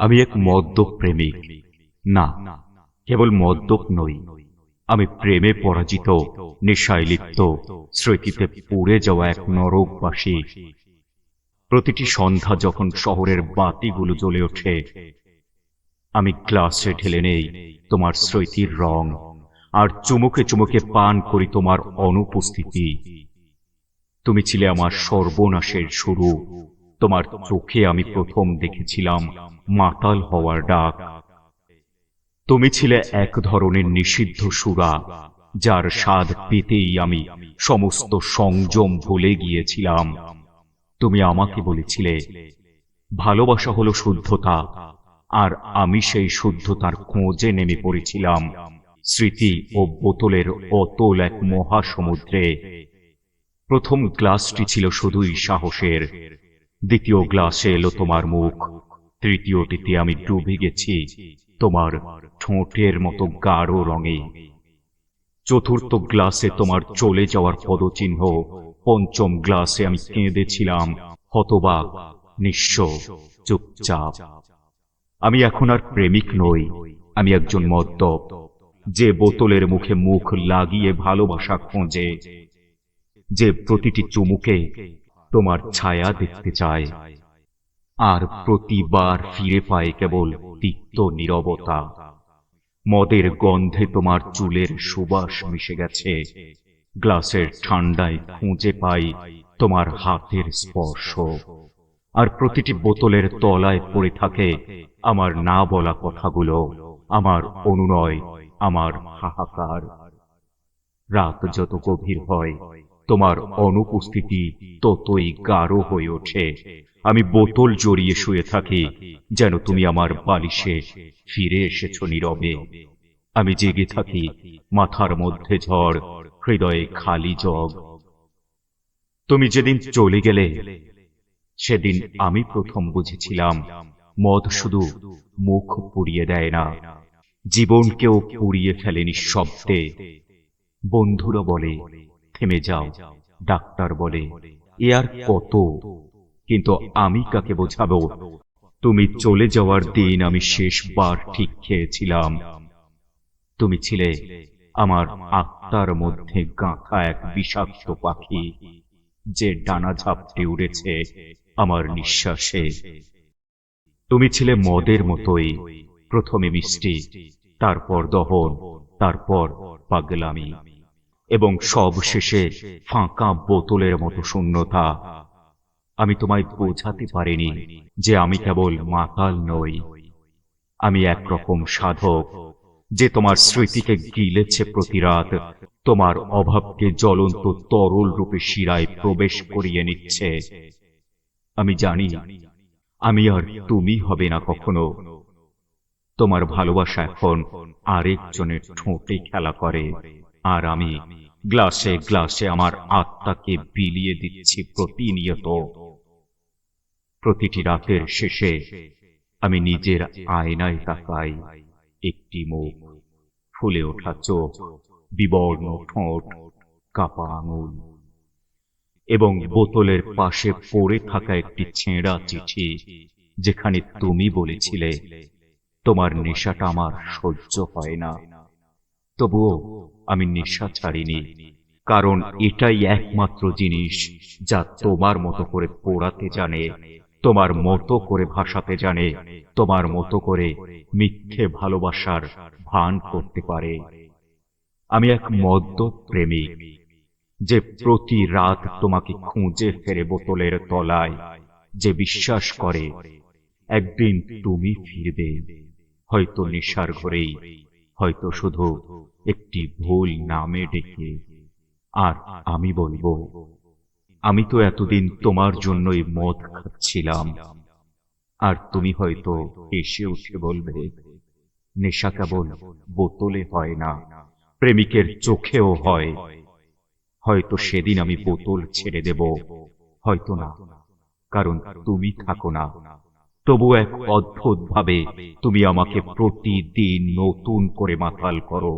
আমি এক মদ্যপ প্রেমিক না, কেবল মদ্যপ নই। আমি প্রেমে পরাজিত, নেশায় লিপ্ত, স্মৃতিতে পুড়ে যাওয়া এক নরকবাসী। প্রতিটি সন্ধ্যা যখন শহরের বাতিগুলো জ্বলে ওঠে, আমি গ্লাসে ঢেলে নেই তোমার স্মৃতির রং, আর চুমুকে চুমুকে পান করি তোমার অনুপস্থিতি। তুমি ছিলে আমার সর্বনাশের শুরু। তোমার চোখে আমি প্রথম দেখেছিলাম মাতাল হওয়ার ডাক। তুমি ছিলে এক ধরনের নিষিদ্ধ সুরা, যার স্বাদ পেতেই আমি সমস্ত সংযম ভুলে গিয়েছিলাম। তুমি আমাকে বলেছিলে, ভালোবাসা হলো শুদ্ধতা, আর আমি সেই শুদ্ধতার খোঁজে নেমে পড়েছিলাম স্মৃতি ও বোতলের অতল এক মহাসমুদ্রে। প্রথম গ্লাসটি ছিল শুধুই সাহসের। দ্বিতীয় গ্লাসে এলো তোমার মুখ তৃতীয়টিতে আমি ডুবে গেছি, তোমার ঠোঁটের মতো গাঢ় রঙে। চতুর্থ গ্লাসে তোমার চলে যাওয়ার পদচিহ্ন, পঞ্চম গ্লাসে আমি কেঁদেছিলাম, হতবাক, নিঃস্ব, চুপচাপ। আমি এখন আর প্রেমিক নই, আমি একজন মদ্যপ, যে বোতলের মুখে মুখ লাগিয়ে ভালোবাসা খোঁজে, যে প্রতিটি চুমুকে তোমার ছায়া দেখতে চায়। আর প্রতিবার ফিরে পায় কেবল তিক্ত নীরবতা। মদের গন্ধে তোমার চুলের সুবাস মিশে গেছে। গ্লাসের ঠান্ডায় খুঁজে পাই তোমার হাতের স্পর্শ। আর প্রতিটি বোতলের তলায় পড়ে থাকে আমার না বলা কথাগুলো, আমার অনুনয়, আমার হাহাকার। রাত যত গভীর হয় তোমার অনুপস্থিতি ততই গাঢ় হয়ে ওঠে। আমি বোতল জড়িয়ে শুয়ে থাকি, যেন তুমি আমার বালিশে ফিরে এসেছ নীরবে। আমি জেগে থাকি, মাথার মধ্যে ঝড়, হৃদয়ে খালি জগ। তুমি যেদিন চলে গেলে, সেদিন আমি প্রথম বুঝেছিলাম, মদ শুধু মুখ পুড়িয়ে দেয় না, জীবনকেও পুড়িয়ে ফেলে নিঃশব্দে। বন্ধুরা বলে থেমে যাও। ডাক্তার বলে, এ আর কত? কিন্তু আমি কাকে বোঝাবো? তুমি চলে যাওয়ার দিন আমি শেষবার ঠিক খেয়েছিলাম। তুমি ছিলে আমার আত্মার মধ্যে গাঁথা এক বিষাক্ত পাখি যে ডানা ঝাপটে উড়েছে আমার নিঃশ্বাসে। তুমি ছিলে মদের মতোই, প্রথমে মিষ্টি, তারপর দহন, তারপর পাগলামি। এবং সব শেষে ফাঁকা বোতলের মতো শূন্যতা। আমি তোমায় বোঝাতে পারিনি যে আমি কেবল মাতাল নই। আমি একরকম সাধক যে তোমার স্মৃতিকে গিলেছে প্রতি রাত তোমার অভাবকে জ্বলন্ত তরল রূপে শিরায় প্রবেশ করিয়ে নিচ্ছে। আমি জানি, আমি আর তুমি হবে না কখনো। তোমার ভালোবাসা এখন আরেকজনের ঠোঁটে খেলা করে, আর আমি গ্লাসে গ্লাসে আমার আত্মাকে বিলিয়ে দিচ্ছি প্রতিনিয়ত। প্রতিটি রাতের শেষে আমি নিজের আয়নায় তাকাই, একটি মুখ ফুলে ওঠা চোখ, বিবর্ণ ঠোঁট, কাপা আঙুল, এবং বোতলের পাশে পড়ে থাকা একটি ছেঁড়া চিঠি, যেখানে তুমি বলেছিলে, তোমার নেশাটা আমার সহ্য হয় না। তবুও আমি নেশা ছাড়িনি, কারণ এটাই একমাত্র জিনিস যা তোমার মতো করে পোড়াতে জানে, তোমার মতো করে ভাসাতে জানে, তোমার মতো করে মিথ্যে ভালোবাসার ভান করতে পারে। আমি এক মদ্য প্রেমিক, যে প্রতি রাত তোমাকে খুঁজে ফেরে বোতলের তলায়, যে বিশ্বাস করে, একদিন তুমি ফিরবে, হয়তো নেশার ঘরেই হয়তো শুধু একটি ভুল নামে ডেকে। আর আমি বলব, আমি তো এতদিন তোমার জন্যই মদ খাচ্ছিলাম। আর তুমি হয়তো এসে উঠে বলবে, নেশা কেবল বোতলে হয় না, প্রেমিকের চোখেও হয়। হয়তো সেদিন আমি বোতল ছেড়ে দেব, হয়তো না, কারণ তুমি থাকো না। তবু এক অদ্ভুত ভাবে তুমি আমাকে প্রতিদিন নতুন করে মাতাল করো।